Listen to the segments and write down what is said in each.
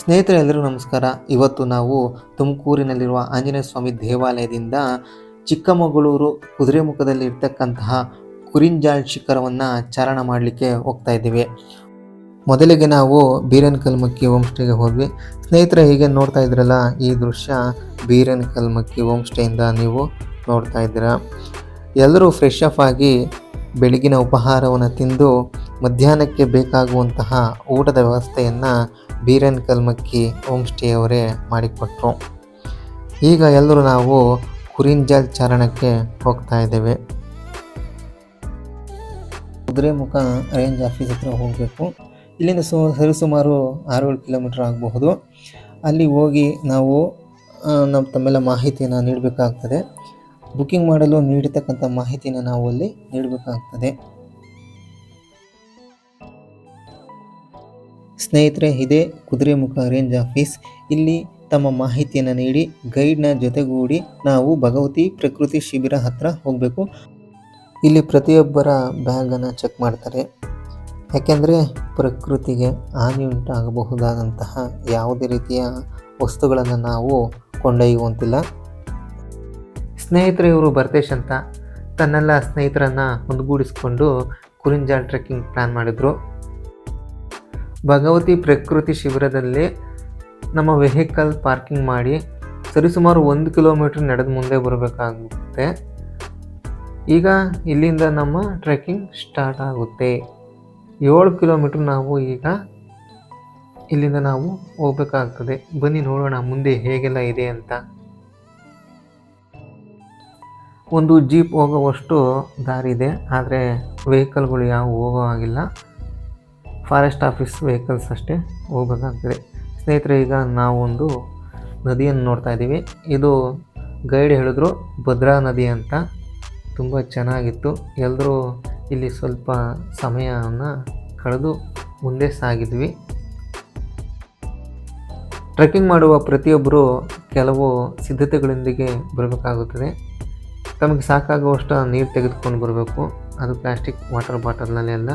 ಸ್ನೇಹಿತರೆ ಎಲ್ಲರಿಗೂ ನಮಸ್ಕಾರ. ಇವತ್ತು ನಾವು ತುಮಕೂರಿನಲ್ಲಿರುವ ಆಂಜನೇಯ ಸ್ವಾಮಿ ದೇವಾಲಯದಿಂದ ಚಿಕ್ಕಮಗಳೂರು ಕುದುರೆಮುಖದಲ್ಲಿ ಇರ್ತಕ್ಕಂತಹ ಕುರಿಂಜಾಳ್ ಶಿಖರವನ್ನು ಚಾರಣ ಮಾಡಲಿಕ್ಕೆ ಹೋಗ್ತಾ ಇದ್ದೀವಿ. ಮೊದಲಿಗೆ ನಾವು ಬೀರನ್ ಕಲ್ಮಕ್ಕಿ ಹೋಮ್ಸ್ಟೇಗೆ ಹೋದ್ವಿ. ಸ್ನೇಹಿತರೆ, ಹೀಗೆ ನೋಡ್ತಾ ಇದ್ರಲ್ಲ, ಈ ದೃಶ್ಯ ಬೀರನ್ ಕಲ್ಮಕ್ಕಿ ಹೋಮ್ಸ್ಟೇಯಿಂದ ನೀವು ನೋಡ್ತಾ ಇದ್ದೀರಾ. ಎಲ್ಲರೂ ಫ್ರೆಶ್ ಅಪ್ ಆಗಿ ಬೆಳಗಿನ ಉಪಹಾರವನ್ನು ತಿಂದು ಮಧ್ಯಾಹ್ನಕ್ಕೆ ಬೇಕಾಗುವಂತಹ ಊಟದ ವ್ಯವಸ್ಥೆಯನ್ನು ಬೀರನ್ ಕಲ್ಮಕ್ಕಿ ಹೋಮ್ ಸ್ಟೇ ಅವರೇ ಮಾಡಿಕೊಟ್ಟರು ಈಗ ಎಲ್ಲರೂ ನಾವು ಕುರಿಂಜಲ್ ಚಾರಣಕ್ಕೆ ಹೋಗ್ತಾ ಇದ್ದೇವೆ. ಕುದುರೆಮುಖ ರೇಂಜ್ ಆಫೀಸ್ ಹತ್ರ ಹೋಗಬೇಕು. ಇಲ್ಲಿಂದ ಸು ಸರಿಸುಮಾರು ಆರು ಏಳು ಕಿಲೋಮೀಟ್ರ್ ಆಗಬಹುದು. ಅಲ್ಲಿ ಹೋಗಿ ನಾವು ನಮ್ಮ ತಮ್ಮೆಲ್ಲ ಮಾಹಿತಿಯನ್ನು ನೀಡಬೇಕಾಗ್ತದೆ. ಬುಕ್ಕಿಂಗ್ ಮಾಡಲು ನೀಡತಕ್ಕಂಥ ಮಾಹಿತಿಯನ್ನು ನಾವು ಅಲ್ಲಿ ನೀಡಬೇಕಾಗ್ತದೆ. ಸ್ನೇಹಿತರೆ, ಇದೇ ಕುದುರೆಮುಖ ರೇಂಜ್ ಆಫೀಸ್ ಇಲ್ಲಿ ತಮ್ಮ ಮಾಹಿತಿಯನ್ನು ನೀಡಿ ಗೈಡ್ನ ಜೊತೆಗೂಡಿ ನಾವು ಭಗವತಿ ಪ್ರಕೃತಿ ಶಿಬಿರ ಹತ್ರ ಹೋಗಬೇಕು. ಇಲ್ಲಿ ಪ್ರತಿಯೊಬ್ಬರ ಬ್ಯಾಗನ್ನು ಚೆಕ್ ಮಾಡ್ತಾರೆ. ಯಾಕೆಂದರೆ ಪ್ರಕೃತಿಗೆ ಹಾನಿ ಉಂಟಾಗಬಹುದಾದಂತಹ ಯಾವುದೇ ರೀತಿಯ ವಸ್ತುಗಳನ್ನು ನಾವು ಕೊಂಡೊಯ್ಯುವಂತಿಲ್ಲ. ಸ್ನೇಹಿತರು, ಇವರು ಬರ್ತೇಶ್ ಅಂತ. ತನ್ನೆಲ್ಲ ಸ್ನೇಹಿತರನ್ನು ಒಂದುಗೂಡಿಸಿಕೊಂಡು ಕುರಿಂಜಾಲ್ ಟ್ರೆಕ್ಕಿಂಗ್ ಪ್ಲ್ಯಾನ್ ಮಾಡಿದರು. ಭಗವತಿ ಪ್ರಕೃತಿ ಶಿಬಿರದಲ್ಲಿ ನಮ್ಮ ವೆಹಿಕಲ್ ಪಾರ್ಕಿಂಗ್ ಮಾಡಿ ಸರಿಸುಮಾರು ಒಂದು ಕಿಲೋಮೀಟ್ರ್ ನಡೆದು ಮುಂದೆ ಬರಬೇಕಾಗುತ್ತೆ. ಈಗ ಇಲ್ಲಿಂದ ನಮ್ಮ ಟ್ರೆಕ್ಕಿಂಗ್ ಸ್ಟಾರ್ಟ್ ಆಗುತ್ತೆ. ಏಳು ಕಿಲೋಮೀಟ್ರ್ ನಾವು ಈಗ ಇಲ್ಲಿಂದ ನಾವು ಹೋಗಬೇಕಾಗ್ತದೆ. ಬನ್ನಿ ನೋಡೋಣ ಮುಂದೆ ಹೇಗೆಲ್ಲ ಇದೆ ಅಂತ. ಒಂದು ಜೀಪ್ ಹೋಗುವಷ್ಟು ದಾರಿ ಇದೆ. ಆದರೆ ವೆಹಿಕಲ್ಗಳು ಯಾವ ಹೋಗೋ ಹಾಗಿಲ್ಲ. ಫಾರೆಸ್ಟ್ ಆಫೀಸ್ ವೆಹಿಕಲ್ಸ್ ಅಷ್ಟೇ ಹೋಗಬೇಕಾಗ್ತದೆ. ಸ್ನೇಹಿತರೆ, ಈಗ ನಾವೊಂದು ನದಿಯನ್ನು ನೋಡ್ತಾ ಇದ್ದೀವಿ. ಇದು ಗೈಡ್ ಹೇಳಿದ್ರು ಭದ್ರಾ ನದಿ ಅಂತ. ತುಂಬ ಚೆನ್ನಾಗಿತ್ತು. ಎಲ್ಲರೂ ಇಲ್ಲಿ ಸ್ವಲ್ಪ ಸಮಯವನ್ನು ಕಳೆದು ಮುಂದೆ ಸಾಗಿದ್ವಿ. ಟ್ರೆಕ್ಕಿಂಗ್ ಮಾಡುವ ಪ್ರತಿಯೊಬ್ಬರು ಕೆಲವು ಸಿದ್ಧತೆಗಳೊಂದಿಗೆ ಬರಬೇಕಾಗುತ್ತದೆ. ತಮಗೆ ಸಾಕಾಗುವಷ್ಟು ನೀರು ತೆಗೆದುಕೊಂಡು ಬರಬೇಕು. ಅದು ಪ್ಲಾಸ್ಟಿಕ್ ವಾಟರ್ ಬಾಟಲ್ನಲ್ಲಿ ಅಲ್ಲ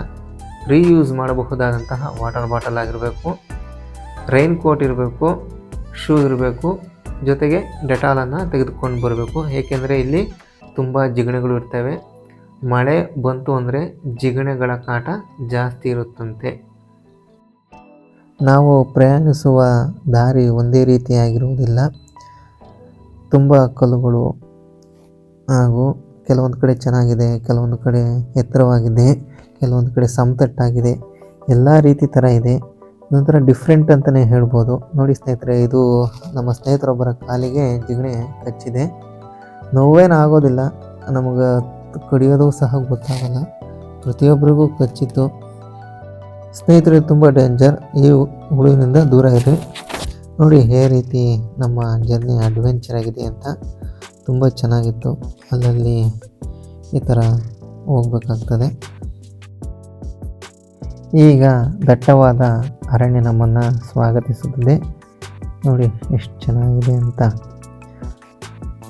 ರೀಯೂಸ್ ಮಾಡಬಹುದಾದಂತಹ ವಾಟರ್ ಬಾಟಲ್ ಆಗಿರಬೇಕು ರೈನ್ ಕೋಟ್ ಇರಬೇಕು ಶೂ ಇರಬೇಕು, ಜೊತೆಗೆ ಡೆಟಾಲನ್ನು ತೆಗೆದುಕೊಂಡು ಬರಬೇಕು. ಏಕೆಂದರೆ ಇಲ್ಲಿ ತುಂಬ ಜಿಗಣೆಗಳು ಇರ್ತವೆ. ಮಳೆ ಬಂತು ಅಂದರೆ ಜಿಗಣೆಗಳ ಕಾಟ ಜಾಸ್ತಿ ಇರುತ್ತಂತೆ. ನಾವು ಪ್ರಯಾಣಿಸುವ ದಾರಿ ಒಂದೇ ರೀತಿಯಾಗಿರುವುದಿಲ್ಲ. ತುಂಬ ಕಲ್ಲುಗಳು ಹಾಗೂ ಕೆಲವೊಂದು ಕಡೆ ಚೆನ್ನಾಗಿದೆ, ಕೆಲವೊಂದು ಕಡೆ ಎತ್ತರವಾಗಿದೆ. ಕೆಲವೊಂದು ಕಡೆ ಸಮತಟ್ಟಾಗಿದೆ, ಎಲ್ಲ ರೀತಿ ಥರ ಇದೆ. ಒಂಥರ ಡಿಫ್ರೆಂಟ್ ಅಂತಲೇ ಹೇಳ್ಬೋದು. ನೋಡಿ ಸ್ನೇಹಿತರೆ, ಇದು ನಮ್ಮ ಸ್ನೇಹಿತರೊಬ್ಬರ ಕಾಲಿಗೆ ಜಿಗಣೆ ಕಚ್ಚಿದೆ. ನೋವೇನು ಆಗೋದಿಲ್ಲ ನಮಗೆ ಕಡಿಯೋದು ಸಹ ಗೊತ್ತಾಗಲ್ಲ, ಪ್ರತಿಯೊಬ್ಬರಿಗೂ ಕಚ್ಚಿತ್ತು. ಸ್ನೇಹಿತರೆ, ತುಂಬ ಡೇಂಜರ್ ಈ ಹುಳುವಿನಿಂದ ದೂರ ಇದೆ ನೋಡಿ, ಹೇ ರೀತಿ ನಮ್ಮ ಜರ್ನಿ ಅಡ್ವೆಂಚರ್ ಆಗಿದೆ ಅಂತ ತುಂಬ ಚೆನ್ನಾಗಿತ್ತು. ಅಲ್ಲಲ್ಲಿ ಈ ಥರ ಹೋಗ್ಬೇಕಾಗ್ತದೆ. ಈಗ ದಟ್ಟವಾದ ಅರಣ್ಯ ನಮ್ಮನ್ನು ಸ್ವಾಗತಿಸುತ್ತದೆ. ನೋಡಿ ಎಷ್ಟು ಚೆನ್ನಾಗಿದೆ ಅಂತ.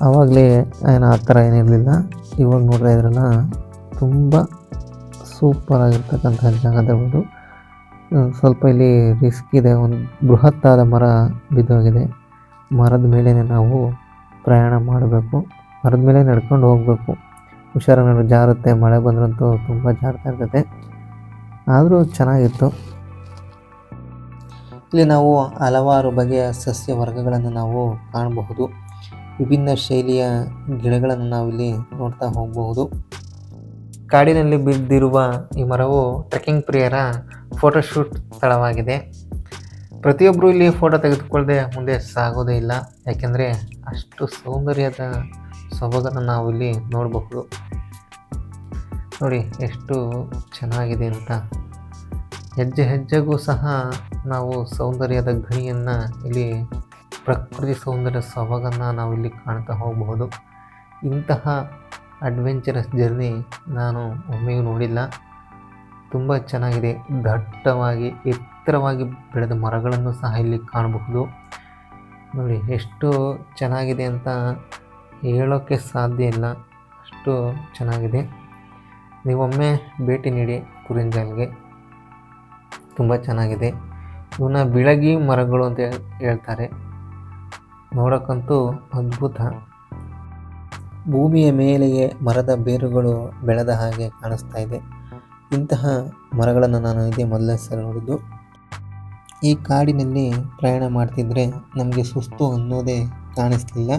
ಆವಾಗಲೇ ಏನು ಆ ಥರ ಏನಿರಲಿಲ್ಲ. ಇವಾಗ ನೋಡ್ತಾ ಇದ್ರಲ್ಲ ತುಂಬ ಸೂಪರ್ ಆಗಿರ್ತಕ್ಕಂಥ ಜಾಗದವುದು ಹ್ಮ್, ಸ್ವಲ್ಪ ಇಲ್ಲಿ ರಿಸ್ಕ್ ಇದೆ. ಒಂದು ಬೃಹತ್ತಾದ ಮರ ಬಿದ್ದೋಗಿದೆ. ಮರದ ಮೇಲೇ ನಾವು ಪ್ರಯಾಣ ಮಾಡಬೇಕು. ಮರದ ಮೇಲೆ ನಡ್ಕೊಂಡು ಹೋಗಬೇಕು. ಹುಷಾರಾಗಿ ಜಾರುತ್ತೆ. ಮಳೆ ಬಂದ್ರಂತೂ ತುಂಬ ಜಾರ್ತಾ ಇರ್ತದೆ ಆದರೂ ಚೆನ್ನಾಗಿತ್ತು. ಇಲ್ಲಿ ನಾವು ಹಲವಾರು ಬಗೆಯ ಸಸ್ಯ ವರ್ಗಗಳನ್ನು ನಾವು ಕಾಣಬಹುದು. ವಿಭಿನ್ನ ಶೈಲಿಯ ಗಿಡಗಳನ್ನು ನಾವಿಲ್ಲಿ ನೋಡ್ತಾ ಹೋಗಬಹುದು. ಕಾಡಿನಲ್ಲಿ ಬಿದ್ದಿರುವ ಈ ಮರವು ಟ್ರೆಕ್ಕಿಂಗ್ ಪ್ರಿಯರ ಫೋಟೋಶೂಟ್ ಸ್ಥಳವಾಗಿದೆ. ಪ್ರತಿಯೊಬ್ಬರು ಇಲ್ಲಿ ಫೋಟೋ ತೆಗೆದುಕೊಳ್ಳದೆ ಮುಂದೆ ಸಾಗೋದೇ ಇಲ್ಲ. ಯಾಕೆಂದರೆ ಅಷ್ಟು ಸೌಂದರ್ಯದ ಸೊಬಗನ್ನು ನಾವು ಇಲ್ಲಿ ನೋಡಬಹುದು. ನೋಡಿ ಎಷ್ಟು ಚೆನ್ನಾಗಿದೆ ಅಂತ. ಹೆಜ್ಜೆ ಹೆಜ್ಜೆಗೂ ಸಹ ನಾವು ಸೌಂದರ್ಯದ ಗಣಿಯನ್ನು ಇಲ್ಲಿ ಪ್ರಕೃತಿ ಸೌಂದರ್ಯ ಸೊಬಗನ್ನು ನಾವು ಇಲ್ಲಿ ಕಾಣ್ತಾ ಹೋಗಬಹುದು. ಇಂತಹ ಅಡ್ವೆಂಚರಸ್ ಜರ್ನಿ ನಾನು ಒಮ್ಮೆಯೂ ನೋಡಿಲ್ಲ. ತುಂಬ ಚೆನ್ನಾಗಿದೆ. ದಟ್ಟವಾಗಿ, ಎತ್ತರವಾಗಿ ಬೆಳೆದ ಮರಗಳನ್ನು ಸಹ ಇಲ್ಲಿ ಕಾಣಬಹುದು. ನೋಡಿ ಎಷ್ಟು ಚೆನ್ನಾಗಿದೆ ಅಂತ ಹೇಳೋಕ್ಕೆ ಸಾಧ್ಯ ಇಲ್ಲ. ಅಷ್ಟು ಚೆನ್ನಾಗಿದೆ. ನೀವೊಮ್ಮೆ ಭೇಟಿ ನೀಡಿ ಕುರಿಂಜಾಲ್ಗೆ. ತುಂಬ ಚೆನ್ನಾಗಿದೆ. ಇವನ್ನ ಬಿಳಗಿ ಮರಗಳು ಅಂತ ಹೇಳ್- ಹೇಳ್ತಾರೆ. ನೋಡೋಕ್ಕಂತೂ ಅದ್ಭುತ. ಭೂಮಿಯ ಮೇಲೆಯೇ ಮರದ ಬೇರುಗಳು ಬೆಳೆದ ಹಾಗೆ ಕಾಣಿಸ್ತಾ ಇದೆ. ಇಂತಹ ಮರಗಳನ್ನು ನಾನು ಇದೇ ಮೊದಲನೇ ಸಲ ನೋಡಿದ್ದು. ಈ ಕಾಡಿನಲ್ಲಿ ಪ್ರಯಾಣ ಮಾಡ್ತಿದ್ದರೆ ನಮಗೆ ಸುಸ್ತು ಅನ್ನೋದೇ ಕಾಣಿಸ್ಲಿಲ್ಲ.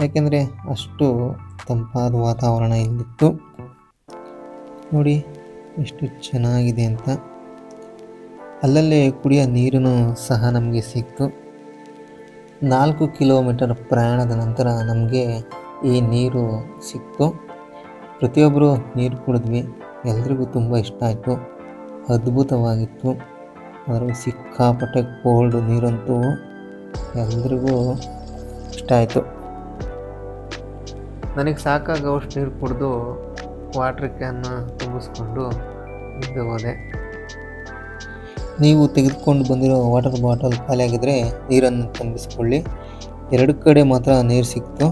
ಯಾಕೆಂದರೆ ಅಷ್ಟು ತಂಪಾದ ವಾತಾವರಣ ಇಲ್ಲಿತ್ತು. ನೋಡಿ ಎಷ್ಟು ಚೆನ್ನಾಗಿದೆ ಅಂತ. ಅಲ್ಲಲ್ಲೇ ಕುಡಿಯೋ ನೀರನ್ನು ಸಹ ನಮಗೆ ಸಿಕ್ತು ನಾಲ್ಕು ಕಿಲೋಮೀಟರ್ ಪ್ರಯಾಣದ ನಂತರ ನಮಗೆ ಈ ನೀರು ಸಿಕ್ತು. ಪ್ರತಿಯೊಬ್ಬರು ನೀರು ಕುಡಿದ್ವಿ. ಎಲ್ರಿಗೂ ತುಂಬ ಇಷ್ಟ ಆಯಿತು. ಅದ್ಭುತವಾಗಿತ್ತು. ಅದರಲ್ಲೂ ಸಿಕ್ಕಾಪಟ್ಟೆ ಕೋಲ್ಡ್ ನೀರಂತೂ ಎಲ್ರಿಗೂ ಇಷ್ಟ ಆಯಿತು. ನನಗೆ ಸಾಕಾಗೋಷ್ಟು ನೀರು ಕುಡಿದು ವಾಟ್ರ್ ಕ್ಯಾನ್ನ ತುಂಬಿಸ್ಕೊಂಡು ಮುಂದೆ ಹೋದೆ. ನೀವು ತೆಗೆದುಕೊಂಡು ಬಂದಿರೋ ವಾಟರ್ ಬಾಟಲ್ ಖಾಲಿಯಾಗಿದ್ದರೆ ನೀರನ್ನು ತುಂಬಿಸ್ಕೊಳ್ಳಿ. ಎರಡು ಕಡೆ ಮಾತ್ರ ನೀರು ಸಿಕ್ತು.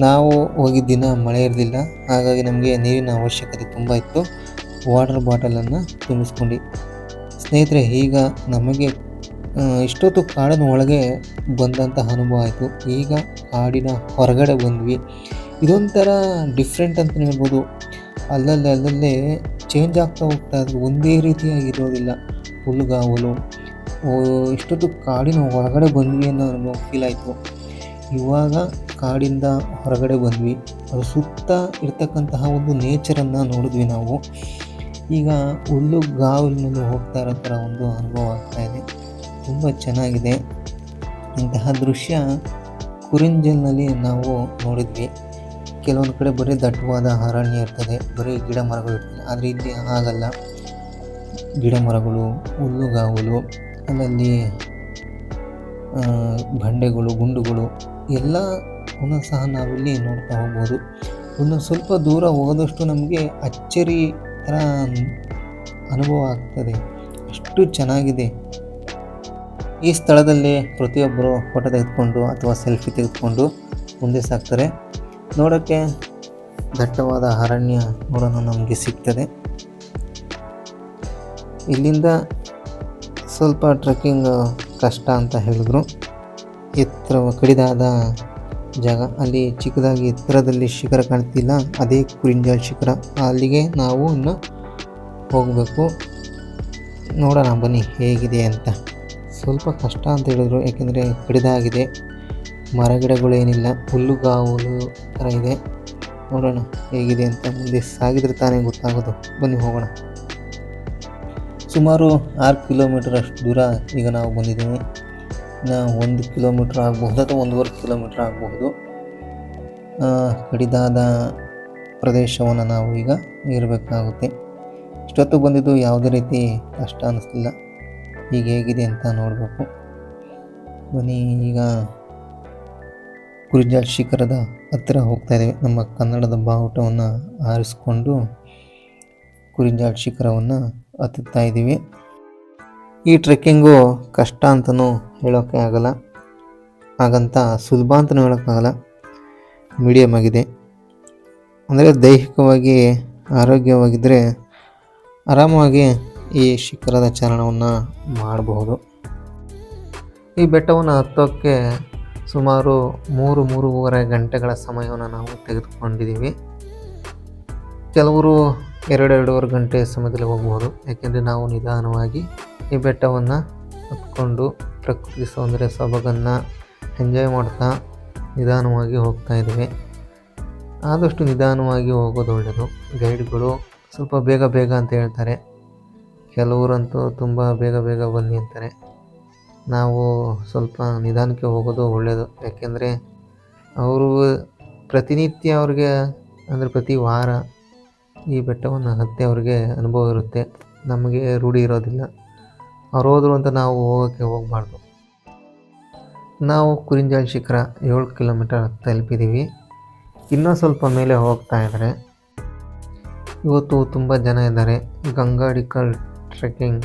ನಾವು ಹೋಗಿದ್ದ ದಿನ ಮಳೆ ಇರಲಿಲ್ಲ. ಹಾಗಾಗಿ ನಮಗೆ ನೀರಿನ ಅವಶ್ಯಕತೆ ತುಂಬ ಇತ್ತು. ವಾಟರ್ ಬಾಟಲನ್ನು ತುಂಬಿಸ್ಕೊಂಡು. ಸ್ನೇಹಿತರೆ, ಈಗ ನಮಗೆ ಇಷ್ಟೊತ್ತು ಕಾಡಿನ ಒಳಗೆ ಬಂದಂತಹ ಅನುಭವ ಆಯಿತು. ಈಗ ಕಾಡಿನ ಹೊರಗಡೆ ಬಂದ್ವಿ. ಇದೊಂಥರ ಡಿಫ್ರೆಂಟ್ ಅಂತಲೇ ಹೇಳ್ಬೋದು. ಅಲ್ಲಲ್ಲೇ ಅಲ್ಲಲ್ಲೇ ಚೇಂಜ್ ಆಗ್ತಾ ಹೋಗ್ತಾ ಇದ್ರು ಒಂದೇ ರೀತಿಯಾಗಿರೋದಿಲ್ಲ. ಹುಲ್ಲುಗಾವಲು ಇಷ್ಟೊತ್ತು ಕಾಡಿನ ಒಳಗಡೆ ಬಂದ್ವಿ ಅನ್ನೋ ಅನುಭವ ಫೀಲ್ ಆಯಿತು. ಇವಾಗ ಕಾಡಿಂದ ಹೊರಗಡೆ ಬಂದ್ವಿ. ಅದು ಸುತ್ತ ಇರ್ತಕ್ಕಂತಹ ಒಂದು ನೇಚರನ್ನು ನೋಡಿದ್ವಿ ನಾವು. ಈಗ ಹುಲ್ಲುಗಾವಲಿನಲ್ಲಿ ಹೋಗ್ತಾ ಇರೋ ಥರ ಒಂದು ಅನುಭವ ಆಗ್ತಾ ಇದೆ. ತುಂಬ ಚೆನ್ನಾಗಿದೆ. ಇಂತಹ ದೃಶ್ಯ ಕುರಿಂಜಲ್ನಲ್ಲಿ ನಾವು ನೋಡಿದ್ವಿ. ಕೆಲವೊಂದು ಕಡೆ ಬರೀ ದಟ್ಟವಾದ ಅರಣ್ಯ ಇರ್ತದೆ, ಬರೀ ಗಿಡ ಮರಗಳು ಇರ್ತದೆ. ಆದರೆ ಇಲ್ಲಿ ಹಾಗಲ್ಲ. ಗಿಡ ಮರಗಳು, ಹುಲ್ಲುಗಾವಲು, ಅಲ್ಲಲ್ಲಿ ಬಂಡೆಗಳು, ಗುಂಡುಗಳು ಎಲ್ಲವನ್ನು ಸಹ ನಾವಿಲ್ಲಿ ನೋಡ್ತಾ ಹೋಗ್ಬೋದು. ಒಂದು ಸ್ವಲ್ಪ ದೂರ ಹೋದಷ್ಟು ನಮಗೆ ಅಚ್ಚರಿ ಥರ ಅನುಭವ ಆಗ್ತದೆ. ಅಷ್ಟು ಚೆನ್ನಾಗಿದೆ. ಈ ಸ್ಥಳದಲ್ಲಿ ಪ್ರತಿಯೊಬ್ಬರು ಫೋಟೋ ತೆಗೆದುಕೊಂಡು ಅಥವಾ ಸೆಲ್ಫಿ ತೆಗೆದುಕೊಂಡು ಮುಂದೆ ಸಾಗ್ತಾರೆ. ನೋಡೋಕ್ಕೆ ದಟ್ಟವಾದ ಅರಣ್ಯ ನೋಡೋಣ ನಮಗೆ ಸಿಗ್ತದೆ. ಇಲ್ಲಿಂದ ಸ್ವಲ್ಪ ಟ್ರೆಕ್ಕಿಂಗ್ ಕಷ್ಟ ಅಂತ ಹೇಳಿದ್ರು. ಎತ್ತರ ಕಡಿದಾದ ಜಾಗ. ಅಲ್ಲಿ ಚಿಕ್ಕದಾಗಿ ಎತ್ತರದಲ್ಲಿ ಶಿಖರ ಕಾಣ್ತಿಲ್ಲ. ಅದೇ ಕುರಿಂಜಲ್ ಶಿಖರ. ಅಲ್ಲಿಗೆ ನಾವು ಇನ್ನು ಹೋಗಬೇಕು. ನೋಡೋಣ ಬನ್ನಿ ಹೇಗಿದೆ ಅಂತ. ಸ್ವಲ್ಪ ಕಷ್ಟ ಅಂತ ಹೇಳಿದ್ರು. ಯಾಕೆಂದರೆ ಕಡಿದಾಗಿದೆ. ಮರಗಿಡಗಳೇನಿಲ್ಲ ಹುಲ್ಲುಗಾವಲು ಥರ ಇದೆ. ನೋಡೋಣ ಹೇಗಿದೆ ಅಂತ ಮುಂದೆ ಸಾಗಿದ್ರೆ ತಾನೇ ಗೊತ್ತಾಗೋದು. ಬನ್ನಿ ಹೋಗೋಣ. ಸುಮಾರು ಆರು ಕಿಲೋಮೀಟರ್ ಅಷ್ಟು ದೂರ ಈಗ ನಾವು ಬಂದಿದ್ದೀವಿ. ಇನ್ನು ಒಂದು ಕಿಲೋಮೀಟ್ರ್ ಆಗಬಹುದು ಅಥವಾ ಒಂದೂವರೆ ಕಿಲೋಮೀಟ್ರ್ ಆಗಬಹುದು. ಕಡಿದಾದ ಪ್ರದೇಶವನ್ನು ನಾವು ಈಗ ಇರಬೇಕಾಗುತ್ತೆ. ಇಷ್ಟೊತ್ತು ಬಂದಿದ್ದು ಯಾವುದೇ ರೀತಿ ಕಷ್ಟ ಅನ್ನಿಸ್ತಿಲ್ಲ ಈಗ ಹೇಗಿದೆ ಅಂತ ನೋಡಬೇಕು. ಬನ್ನಿ ಈಗ ಕುರಿಜಾಲ್ ಶಿಖರದ ಹತ್ತಿರ ಹೋಗ್ತಾ ಇದ್ದೇವೆ ನಮ್ಮ ಕನ್ನಡದ ಬಾವುಟವನ್ನು ಆರಿಸ್ಕೊಂಡು ಕುರಿಂಜಾಲ್ ಶಿಖರವನ್ನು ಹತ್ತುತ್ತಾ ಇದ್ದೀವಿ. ಈ ಟ್ರೆಕ್ಕಿಂಗು ಕಷ್ಟ ಅಂತಲೂ ಹೇಳೋಕ್ಕೆ ಆಗಲ್ಲ. ಹಾಗಂತ ಸುಲಭ ಅಂತಲೂ ಹೇಳೋಕ್ಕಾಗಲ್ಲ ಮೀಡಿಯಮ್ ಆಗಿದೆ. ಅಂದರೆ ದೈಹಿಕವಾಗಿ ಆರೋಗ್ಯವಾಗಿದ್ದರೆ ಆರಾಮವಾಗಿ ಈ ಶಿಖರದ ಚಾರಣವನ್ನು ಮಾಡಬಹುದು. ಈ ಬೆಟ್ಟವನ್ನು ಹತ್ತೋಕ್ಕೆ ಸುಮಾರು ಮೂರು, ಮೂರುವರೆ ಗಂಟೆಗಳ ಸಮಯವನ್ನು ನಾವು ತೆಗೆದುಕೊಂಡಿದ್ದೀವಿ. ಕೆಲವರು ಎರಡು, ಎರಡೂವರೆ ಗಂಟೆ ಸಮಯದಲ್ಲಿ ಹೋಗ್ಬೋದು. ಯಾಕೆಂದರೆ ನಾವು ನಿಧಾನವಾಗಿ ಈ ಬೆಟ್ಟವನ್ನು ಹತ್ಕೊಂಡು ಪ್ರಕೃತಿ ಸೌಂದರ್ಯ ಸೊಬಗನ್ನು ಎಂಜಾಯ್ ಮಾಡ್ತಾ ನಿಧಾನವಾಗಿ ಹೋಗ್ತಾ ಇದ್ದೀವಿ. ಆದಷ್ಟು ನಿಧಾನವಾಗಿ ಹೋಗೋದು ಒಳ್ಳೆಯದು. ಗೈಡ್ಗಳು ಸ್ವಲ್ಪ ಬೇಗ ಬೇಗ ಅಂತ ಹೇಳ್ತಾರೆ. ಕೆಲವರಂತೂ ತುಂಬ ಬೇಗ ಬೇಗ ಬನ್ನಿ ಅಂತಾರೆ. ನಾವು ಸ್ವಲ್ಪ ನಿಧಾನಕ್ಕೆ ಹೋಗೋದು ಒಳ್ಳೆಯದು ಯಾಕೆಂದರೆ ಅವರು ಪ್ರತಿನಿತ್ಯ ಅವ್ರಿಗೆ, ಅಂದರೆ ಪ್ರತಿ ವಾರ ಈ ಬೆಟ್ಟವನ್ನು ಹತ್ತಿ ಅವ್ರಿಗೆ ಅನುಭವ ಇರುತ್ತೆ. ನಮಗೆ ರೂಢಿ ಇರೋದಿಲ್ಲ. ಅವ್ರು ಹೋದರು ಅಂತ ನಾವು ಹೋಗೋಕ್ಕೆ ಹೋಗಬಾರ್ದು. ನಾವು ಕುರಿಂಜಾಲ್ ಶಿಖರ ಏಳು ಕಿಲೋಮೀಟರ್ ತಲುಪಿದ್ದೀವಿ. ಇನ್ನೂ ಸ್ವಲ್ಪ ಮೇಲೆ ಹೋಗ್ತಾ ಇದ್ದಾರೆ. ಇವತ್ತು ತುಂಬ ಜನ ಇದ್ದಾರೆ. ಗಂಗಾಡಿಕಲ್ ಟ್ರೆಕ್ಕಿಂಗ್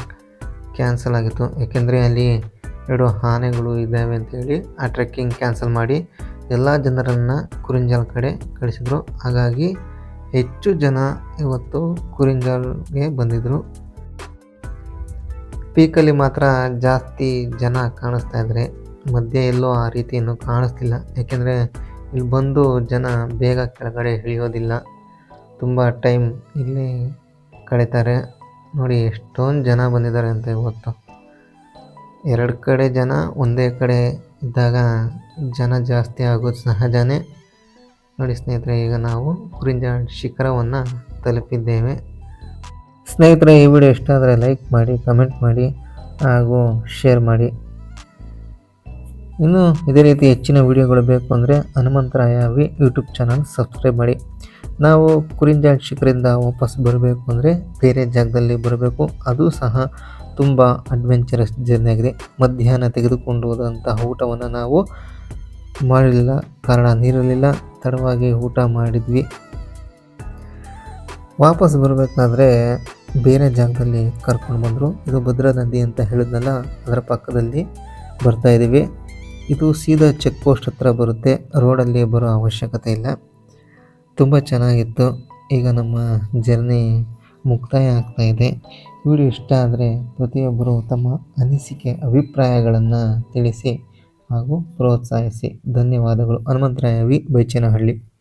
ಕ್ಯಾನ್ಸಲ್ ಆಗಿತ್ತು. ಏಕೆಂದರೆ ಅಲ್ಲಿ ಎರಡು ಆನೆಗಳು ಇದ್ದಾವೆ ಅಂತೇಳಿ ಆ ಟ್ರೆಕ್ಕಿಂಗ್ ಕ್ಯಾನ್ಸಲ್ ಮಾಡಿ ಎಲ್ಲ ಜನರನ್ನು ಕುರಿಂಜಾಲ್ ಕಡೆ ಕಳಿಸಿದರು. ಹಾಗಾಗಿ ಹೆಚ್ಚು ಜನ ಇವತ್ತು ಕುರಿಂಜಾಲ್ಗೆ ಬಂದಿದ್ದರು ಪೀಕಲ್ಲಿ ಮಾತ್ರ ಜಾಸ್ತಿ ಜನ ಕಾಣಿಸ್ತಾ ಇದ್ದಾರೆ ಮಧ್ಯೆ ಎಲ್ಲೋ ಆ ರೀತಿ ಇನ್ನೂ ಕಾಣಿಸ್ತಿಲ್ಲ. ಯಾಕೆಂದರೆ ಇಲ್ಲಿ ಬಂದು ಜನ ಬೇಗ ಕೆಳಗಡೆ ಇಳಿಯೋದಿಲ್ಲ. ತುಂಬ ಟೈಮ್ ಇಲ್ಲಿ ಕಳೀತಾರೆ. ನೋಡಿ ಎಷ್ಟೊಂದು ಜನ ಬಂದಿದ್ದಾರೆ ಅಂತ ಇವತ್ತು ಎರಡು ಕಡೆ ಜನ, ಒಂದೇ ಕಡೆ ಇದ್ದಾಗ ಜನ ಜಾಸ್ತಿ ಆಗೋದು ಸಹಜನೇ. ನೋಡಿ ಸ್ನೇಹಿತರೆ, ಈಗ ನಾವು ಕುರಿಂಜ ಶಿಖರವನ್ನು ತಲುಪಿದ್ದೇವೆ. ಸ್ನೇಹಿತರೆ, ಈ ವಿಡಿಯೋ ಇಷ್ಟ ಆದರೆ ಲೈಕ್ ಮಾಡಿ, ಕಮೆಂಟ್ ಮಾಡಿ, ಹಾಗೂ ಶೇರ್ ಮಾಡಿ. ಇನ್ನು ಇದೇ ರೀತಿ ಹೆಚ್ಚಿನ ವಿಡಿಯೋಗಳು ಬೇಕು ಅಂದರೆ Hanumantharaya V YouTube channel subscribe ಮಾಡಿ. ನಾವು ಕುರಿಂಜ ಶಿಖರಿಂದ ವಾಪಸ್ ಬರಬೇಕು ಅಂದರೆ ಬೇರೆ ಜಾಗದಲ್ಲಿ ಬರಬೇಕು. ಅದು ಸಹ ತುಂಬ ಅಡ್ವೆಂಚರಸ್ ಜರ್ನಿ ಆಗಿದೆ. ಮಧ್ಯಾಹ್ನ ತೆಗೆದುಕೊಂಡು ಹೋದಂತಹ ಊಟವನ್ನು ನಾವು ಮಾಡಲಿಲ್ಲ ಕಾರಣ ನೀರಲಿಲ್ಲ ತಡವಾಗಿ ಊಟ ಮಾಡಿದ್ವಿ. ವಾಪಸ್ ಬರಬೇಕಾದ್ರೆ ಬೇರೆ ಜಾಗದಲ್ಲಿ ಕರ್ಕೊಂಡು ಬಂದರು. ಇದು ಭದ್ರಾ ನದಿ ಅಂತ ಹೇಳಿದ್ನಲ್ಲ, ಅದರ ಪಕ್ಕದಲ್ಲಿ ಬರ್ತಾ ಇದ್ದೀವಿ. ಇದು ಸೀದಾ ಚೆಕ್ ಪೋಸ್ಟ್ ಹತ್ರ ಬರುತ್ತೆ. ರೋಡಲ್ಲಿ ಬರೋ ಅವಶ್ಯಕತೆ ಇಲ್ಲ. ತುಂಬ ಚೆನ್ನಾಗಿತ್ತು. ಈಗ ನಮ್ಮ ಜರ್ನಿ ಮುಕ್ತಾಯ ಆಗ್ತಾ ಇದೆ. ವಿಡಿಯೋ ಇಷ್ಟ ಆದರೆ ಪ್ರತಿಯೊಬ್ಬರು ತಮ್ಮ ಅನಿಸಿಕೆ, ಅಭಿಪ್ರಾಯಗಳನ್ನು ತಿಳಿಸಿ ಹಾಗೂ ಪ್ರೋತ್ಸಾಹಿಸಿ. ಧನ್ಯವಾದಗಳು. ಹನುಮಂತರಾಯ ವಿ. ಬೈಚೇನಹಳ್ಳಿ.